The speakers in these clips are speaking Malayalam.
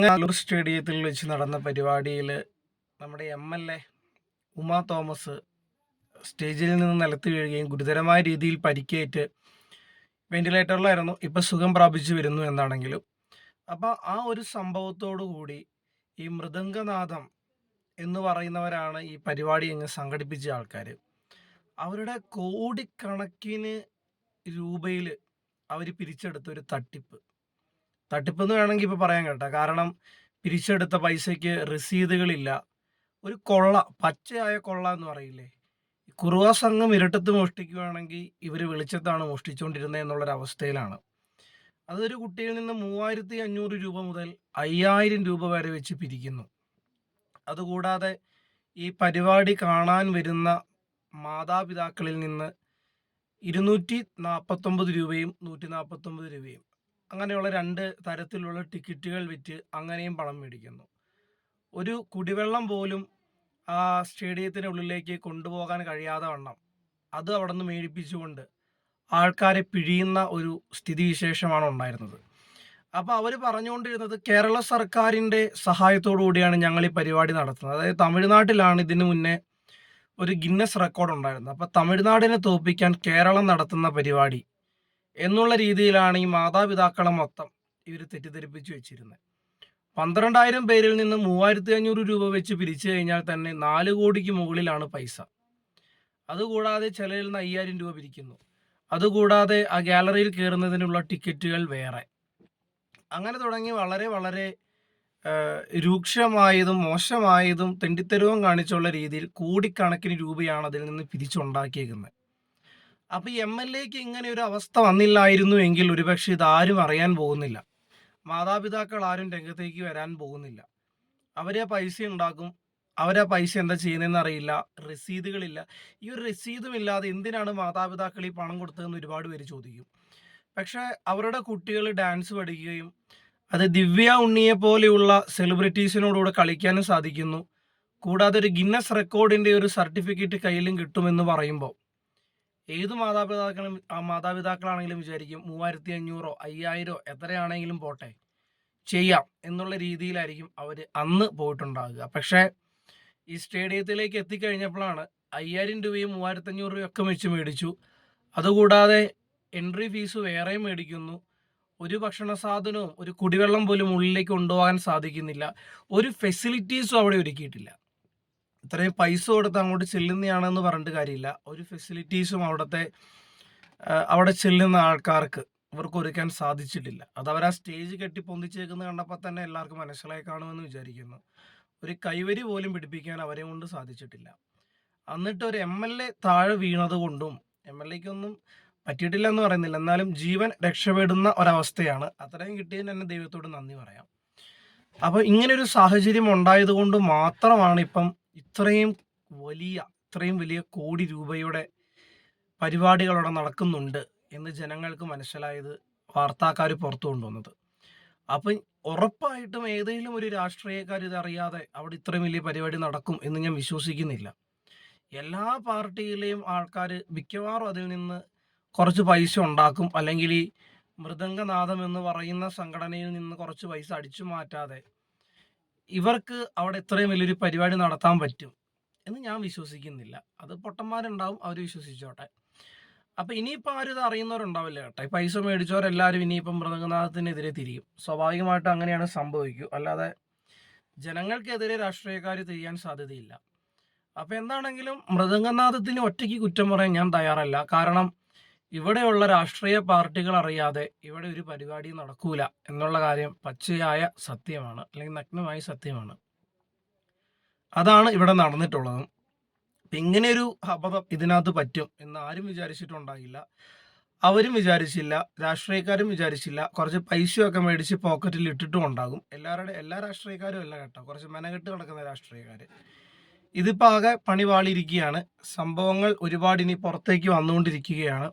കണ്ണൂർ സ്റ്റേഡിയത്തിൽ വെച്ച് നടന്ന പരിപാടിയിൽ നമ്മുടെ M L A Uma Thomas സ്റ്റേജിൽ നിന്ന് നിലത്ത് വീഴുകയും ഗുരുതരമായ രീതിയിൽ പരിക്കേറ്റ് വെന്റിലേറ്ററിലായിരുന്നു. ഇപ്പം സുഖം പ്രാപിച്ചു വരുന്നു എന്നാണെങ്കിലും. അപ്പോൾ ആ ഒരു സംഭവത്തോടു കൂടി ഈ മൃദംഗനാഥം എന്ന് പറയുന്നവരാണ് ഈ പരിപാടി അങ്ങ് സംഘടിപ്പിച്ച ആൾക്കാർ അവരുടെ കോടിക്കണക്കിന് രൂപയിൽ അവർ പിരിച്ചെടുത്ത ഒരു തട്ടിപ്പ്. തട്ടിപ്പ് എന്ന് വേണമെങ്കിൽ ഇപ്പോൾ പറയാൻ കേട്ടോ. കാരണം പിരിച്ചെടുത്ത പൈസയ്ക്ക് രസീതുകളില്ല ഒരു കൊള്ള പച്ചയായ കൊള്ള എന്ന് പറയില്ലേ? കുറുവ സംഘം ഇരട്ടത്ത് മോഷ്ടിക്കുകയാണെങ്കിൽ ഇവർ വെളിച്ചത്താണ് മോഷ്ടിച്ചുകൊണ്ടിരുന്നത് എന്നുള്ളൊരവസ്ഥയിലാണ് അതൊരു കുട്ടിയിൽ നിന്ന് മൂവായിരത്തി അഞ്ഞൂറ് രൂപ മുതൽ അയ്യായിരം രൂപ വരെ വെച്ച് പിരിക്കുന്നു. അതുകൂടാതെ ഈ പരിപാടി കാണാൻ വരുന്ന മാതാപിതാക്കളിൽ നിന്ന് ഇരുന്നൂറ്റി നാൽപ്പത്തൊമ്പത് രൂപയും നൂറ്റി നാൽപ്പത്തൊമ്പത് രൂപയും അങ്ങനെയുള്ള രണ്ട് തരത്തിലുള്ള ടിക്കറ്റുകൾ വിറ്റ് അങ്ങനെയും പണം മേടിക്കുന്നു. ഒരു കുടിവെള്ളം പോലും ആ സ്റ്റേഡിയത്തിന്റെ ഉള്ളിലേക്ക് കൊണ്ടുപോകാൻ കഴിയാതെ വണ്ണം. അത് അവിടെ നിന്ന് മേടിപ്പിച്ചുകൊണ്ട് ആൾക്കാരെ പിഴിയുന്ന ഒരു സ്ഥിതിവിശേഷമാണ് ഉണ്ടായിരുന്നത്. അപ്പോൾ അവർ പറഞ്ഞുകൊണ്ടിരുന്നത് കേരള സർക്കാരിന്റെ സഹായത്തോടു കൂടിയാണ് ഞങ്ങൾ ഈ പരിപാടി നടത്തുന്നത്. അതായത് തമിഴ്നാട്ടിലാണ് ഇതിന് മുന്നേ ഒരു ഗിന്നസ് റെക്കോർഡ് ഉണ്ടായിരുന്നത് അപ്പോൾ തമിഴ്നാടിനെ തോൽപ്പിക്കാൻ കേരളം നടത്തുന്ന പരിപാടി എന്നുള്ള രീതിയിലാണ് ഈ മാതാപിതാക്കളെ മൊത്തം ഇവർ തെറ്റിദ്ധരിപ്പിച്ചു വെച്ചിരുന്നത് പന്ത്രണ്ടായിരം പേരിൽ നിന്ന് മൂവായിരത്തി അഞ്ഞൂറ് രൂപ വെച്ച് പിരിച്ചു കഴിഞ്ഞാൽ തന്നെ നാല് കോടിക്ക് മുകളിലാണ് പൈസ. അതുകൂടാതെ ചിലരിൽ നിന്ന് അയ്യായിരം രൂപ പിരിക്കുന്നു. അതുകൂടാതെ ആ ഗാലറിയിൽ കയറുന്നതിനുള്ള ടിക്കറ്റുകൾ വേറെ. അങ്ങനെ തുടങ്ങി വളരെ വളരെ രൂക്ഷമായതും മോശമായതും തെണ്ടിത്തരവും കാണിച്ചുള്ള രീതിയിൽ കോടിക്കണക്കിന് രൂപയാണ് അതിൽ നിന്ന് പിരിച്ചുണ്ടാക്കിയേക്കുന്നത് അപ്പോൾ എം എൽ എക്ക് ഇങ്ങനെ ഒരു അവസ്ഥ വന്നില്ലായിരുന്നു എങ്കിൽ ഒരുപക്ഷെ ഇതാരും അറിയാൻ പോകുന്നില്ല. മാതാപിതാക്കൾ ആരും രംഗത്തേക്ക് വരാൻ പോകുന്നില്ല. അവരെ പൈസ ഉണ്ടാക്കും. അവരെ പൈസ എന്താ ചെയ്യുന്നതെന്ന് അറിയില്ല. രസീതുകളില്ല ഈ ഒരു രസീതും ഇല്ലാതെ എന്തിനാണ് മാതാപിതാക്കൾ ഈ പണം കൊടുത്തതെന്ന് ഒരുപാട് പേര് ചോദിക്കും. പക്ഷേ അവരുടെ കുട്ടികൾ ഡാൻസ് പഠിക്കുകയും അത് ദിവ്യ ഉണ്ണിയെ പോലെയുള്ള സെലിബ്രിറ്റീസിനോടുകൂടെ കളിക്കാനും സാധിക്കുന്നു. കൂടാതെ ഒരു ഗിന്നസ് റെക്കോർഡിന്റെ ഒരു സർട്ടിഫിക്കറ്റ് കയ്യിലും കിട്ടുമെന്ന് പറയുമ്പോൾ ഏത് മാതാപിതാക്കളും മാതാപിതാക്കളാണെങ്കിലും വിചാരിക്കും മൂവായിരത്തി അഞ്ഞൂറോ അയ്യായിരോ എത്രയാണെങ്കിലും പോട്ടെ ചെയ്യാം എന്നുള്ള രീതിയിലായിരിക്കും അവർ അന്ന് പോയിട്ടുണ്ടാകുക പക്ഷേ ഈ സ്റ്റേഡിയത്തിലേക്ക് എത്തിക്കഴിഞ്ഞപ്പോഴാണ് അയ്യായിരം രൂപയും മൂവായിരത്തി അഞ്ഞൂറ് രൂപയും ഒക്കെ വെച്ച് മേടിച്ചു. അതുകൂടാതെ എൻട്രി ഫീസ് വേറെയും മേടിക്കുന്നു. ഒരു ഭക്ഷണ സാധനവും ഒരു കുടിവെള്ളം പോലും ഉള്ളിലേക്ക് കൊണ്ടുപോകാൻ സാധിക്കുന്നില്ല. ഒരു ഫെസിലിറ്റീസും അവിടെ ഒരുക്കിയിട്ടില്ല. ഇത്രയും പൈസ കൊടുത്ത് അങ്ങോട്ട് ചെല്ലുന്നതാണെന്ന് പറഞ്ഞിട്ട് കാര്യമില്ല. ഒരു ഫെസിലിറ്റീസും അവിടുത്തെ അവിടെ ചെല്ലുന്ന ആൾക്കാർക്ക് ഇവർക്ക് ഒരുക്കാൻ സാധിച്ചിട്ടില്ല. അത് അവർ ആ സ്റ്റേജ് കെട്ടി പൊന്തിച്ചേക്കുന്ന കണ്ടപ്പോൾ തന്നെ എല്ലാവർക്കും മനസ്സിലായി കാണുമെന്ന് വിചാരിക്കുന്നു. ഒരു കൈവരി പോലും പിടിപ്പിക്കാൻ അവരെ കൊണ്ട് സാധിച്ചിട്ടില്ല. എന്നിട്ട് ഒരു എം എൽ എ താഴെ വീണത് കൊണ്ടും എം എൽ എക്കൊന്നും പറ്റിയിട്ടില്ല എന്ന് പറയുന്നില്ല. എന്നാലും ജീവൻ രക്ഷപ്പെടുന്ന ഒരവസ്ഥയാണ്. അത്രയും കിട്ടിയതിന് തന്നെ ദൈവത്തോട് നന്ദി പറയാം. അപ്പോൾ ഒരു സാഹചര്യം ഉണ്ടായത് കൊണ്ട് മാത്രമാണ് ഇപ്പം ഇത്രയും വലിയ ഇത്രയും വലിയ കോടി രൂപയുടെ പരിപാടികൾ അവിടെ നടക്കുന്നുണ്ട് എന്ന് ജനങ്ങൾക്ക് മനസ്സിലായത് വാർത്താക്കാർ പുറത്തു കൊണ്ടുവന്നത്. അപ്പം ഉറപ്പായിട്ടും ഏതെങ്കിലും ഒരു രാഷ്ട്രീയക്കാർ ഇതറിയാതെ അവിടെ ഇത്രയും വലിയ പരിപാടി നടക്കും എന്ന് ഞാൻ വിശ്വസിക്കുന്നില്ല. എല്ലാ പാർട്ടിയിലെയും ആൾക്കാർ മിക്കവാറും അതിൽ നിന്ന് കുറച്ച് പൈസ ഉണ്ടാക്കും. അല്ലെങ്കിൽ ഈ മൃദംഗനാഥം എന്ന് പറയുന്ന സംഘടനയിൽ നിന്ന് കുറച്ച് പൈസ അടിച്ചു മാറ്റാതെ ഇവർക്ക് അവിടെ ഇത്രയും വലിയൊരു പരിപാടി നടത്താൻ പറ്റും എന്ന് ഞാൻ വിശ്വസിക്കുന്നില്ല. അത് പൊട്ടന്മാരുണ്ടാവും അവർ വിശ്വസിച്ചോട്ടെ. അപ്പോൾ ഇനിയിപ്പോൾ ആരും ഇത് അറിയുന്നവരുണ്ടാവില്ല കേട്ടോ. പൈസ മേടിച്ചവരെല്ലാവരും ഇനിയിപ്പം മൃദംഗനാഥത്തിനെതിരെ തിരിയും. സ്വാഭാവികമായിട്ടും അങ്ങനെയാണ് സംഭവിക്കൂ. അല്ലാതെ ജനങ്ങൾക്കെതിരെ രാഷ്ട്രീയക്കാർ തിരിയാൻ സാധ്യതയില്ല. അപ്പോൾ എന്താണെങ്കിലും മൃദംഗനാഥത്തിന് ഒറ്റയ്ക്ക് കുറ്റം പറയാൻ ഞാൻ തയ്യാറല്ല. കാരണം ഇവിടെയുള്ള രാഷ്ട്രീയ പാർട്ടികൾ അറിയാതെ ഇവിടെ ഒരു പരിപാടി നടക്കൂല എന്നുള്ള കാര്യം പച്ചയായ സത്യമാണ് അല്ലെങ്കിൽ നഗ്നമായ സത്യമാണ്. അതാണ് ഇവിടെ നടന്നിട്ടുള്ളത്. ഇങ്ങനെ ഒരു അബദ്ധം ഇതിനകത്ത് പറ്റും എന്ന് ആരും വിചാരിച്ചിട്ടുണ്ടാകില്ല അവരും വിചാരിച്ചില്ല രാഷ്ട്രീയക്കാരും വിചാരിച്ചില്ല. കുറച്ച് പൈസയൊക്കെ മേടിച്ച് പോക്കറ്റിൽ ഇട്ടിട്ടും ഉണ്ടാകും. എല്ലാവരുടെ എല്ലാ രാഷ്ട്രീയക്കാരും അല്ല കേട്ടോ. കുറച്ച് മെനകെട്ട് കിടക്കുന്ന രാഷ്ട്രീയക്കാർ ഇതിപ്പോൾ ആകെ പണിവാളിയിരിക്കുകയാണ് സംഭവങ്ങൾ ഒരുപാട് ഇനി പുറത്തേക്ക് വന്നുകൊണ്ടിരിക്കുകയാണ്.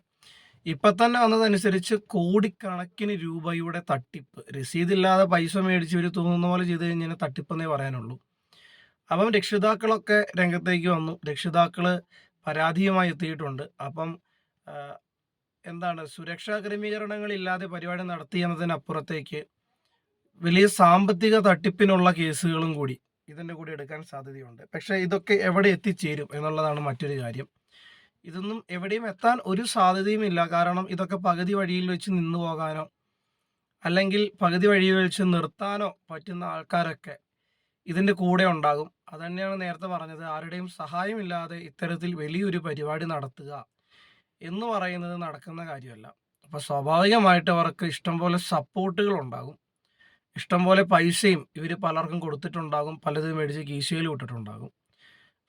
ഇപ്പൊ തന്നെ വന്നതനുസരിച്ച് കോടിക്കണക്കിന് രൂപയുടെ തട്ടിപ്പ്. രസീതില്ലാതെ പൈസ മേടിച്ച് ഇവർ തോന്നുന്ന പോലെ ചെയ്ത് കഴിഞ്ഞാൽ തട്ടിപ്പെന്നേ പറയാനുള്ളൂ. അപ്പം രക്ഷിതാക്കളൊക്കെ രംഗത്തേക്ക് വന്നു. രക്ഷിതാക്കൾ പരാതിയുമായി എത്തിയിട്ടുണ്ട്. അപ്പം എന്താണ് സുരക്ഷാ ക്രമീകരണങ്ങളില്ലാതെ പരിപാടി നടത്തി എന്നതിനപ്പുറത്തേക്ക് വലിയ സാമ്പത്തിക തട്ടിപ്പിനുള്ള കേസുകളും കൂടി ഇതിന്റെ കൂടി എടുക്കാൻ സാധ്യതയുണ്ട്. പക്ഷേ ഇതൊക്കെ എവിടെ എത്തിച്ചേരും എന്നുള്ളതാണ് മറ്റൊരു കാര്യം. ഇതൊന്നും എവിടെയും എത്താൻ ഒരു സാധ്യതയും ഇല്ല. കാരണം ഇതൊക്കെ പകുതി വഴിയിൽ വെച്ച് നിന്നു പോകാനോ അല്ലെങ്കിൽ പകുതി വഴിയിൽ വെച്ച് നിർത്താനോ പറ്റുന്ന ആൾക്കാരൊക്കെ ഇതിന്റെ കൂടെ ഉണ്ടാകും. അതുതന്നെയാണ് നേരത്തെ പറഞ്ഞത്. ആരുടെയും സഹായമില്ലാതെ ഇത്തരത്തിൽ വലിയൊരു പരിപാടി നടത്തുക എന്ന് പറയുന്നത് നടക്കുന്ന കാര്യമല്ല. അപ്പോൾ സ്വാഭാവികമായിട്ട് അവർക്ക് ഇഷ്ടംപോലെ സപ്പോർട്ടുകൾ ഉണ്ടാകും. ഇഷ്ടംപോലെ പൈസയും ഇവർ പലർക്കും കൊടുത്തിട്ടുണ്ടാകും. പലതും മേടിച്ച് കീശയിൽ വിട്ടിട്ടുണ്ടാകും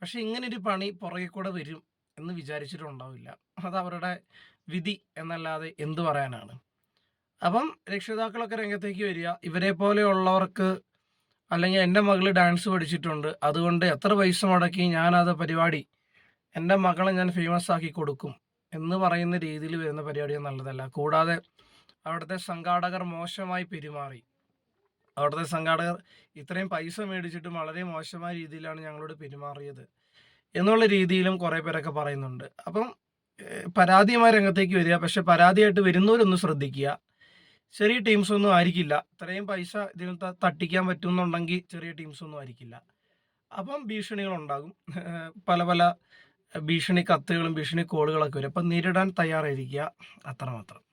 പക്ഷെ ഇങ്ങനെ ഒരു പണി പുറകെ കൂടെ വരും. എന്ന് വിചാരിച്ചിട്ടുണ്ടാവില്ല. അത് അവരുടെ വിധി എന്നല്ലാതെ എന്ത് പറയാനാണ്. അപ്പം രക്ഷിതാക്കളൊക്കെ രംഗത്തേക്ക് വരിക. ഇവരെ പോലെയുള്ളവർക്ക് അല്ലെങ്കിൽ എന്റെ മകൾ ഡാൻസ് പഠിച്ചിട്ടുണ്ട്. അതുകൊണ്ട് എത്ര പൈസ മുടക്കി ഞാനത് പരിപാടി എന്റെ മകളെ ഞാൻ ഫേമസ് ആക്കി കൊടുക്കും എന്ന് പറയുന്ന രീതിയിൽ വരുന്ന പരിപാടി നല്ലതല്ല. കൂടാതെ അവിടുത്തെ സംഘാടകർ മോശമായി പെരുമാറി. അവിടുത്തെ സംഘാടകർ ഇത്രയും പൈസ മേടിച്ചിട്ടും വളരെ മോശമായ രീതിയിലാണ് ഞങ്ങളോട് പെരുമാറിയത്. എന്നുള്ള രീതിയിലും കുറേ പേരൊക്കെ പറയുന്നുണ്ട്. അപ്പം പരാതിയുമായി രംഗത്തേക്ക് വരിക. പക്ഷെ പരാതിയായിട്ട് വരുന്നവരൊന്ന് ശ്രദ്ധിക്കുക. ചെറിയ ടീംസ് ഒന്നും ആയിരിക്കില്ല. ഇത്രയും പൈസ ഇതിൽ തട്ടിക്കാൻ പറ്റുമെന്നുണ്ടെങ്കിൽ ചെറിയ ടീംസ് ഒന്നും ആയിരിക്കില്ല. അപ്പം ഭീഷണികൾ ഉണ്ടാകും പല പല ഭീഷണി കത്തുകളും ഭീഷണി കോളുകളൊക്കെ വരും. അപ്പം നേരിടാൻ തയ്യാറായിരിക്കുക. അത്രമാത്രം.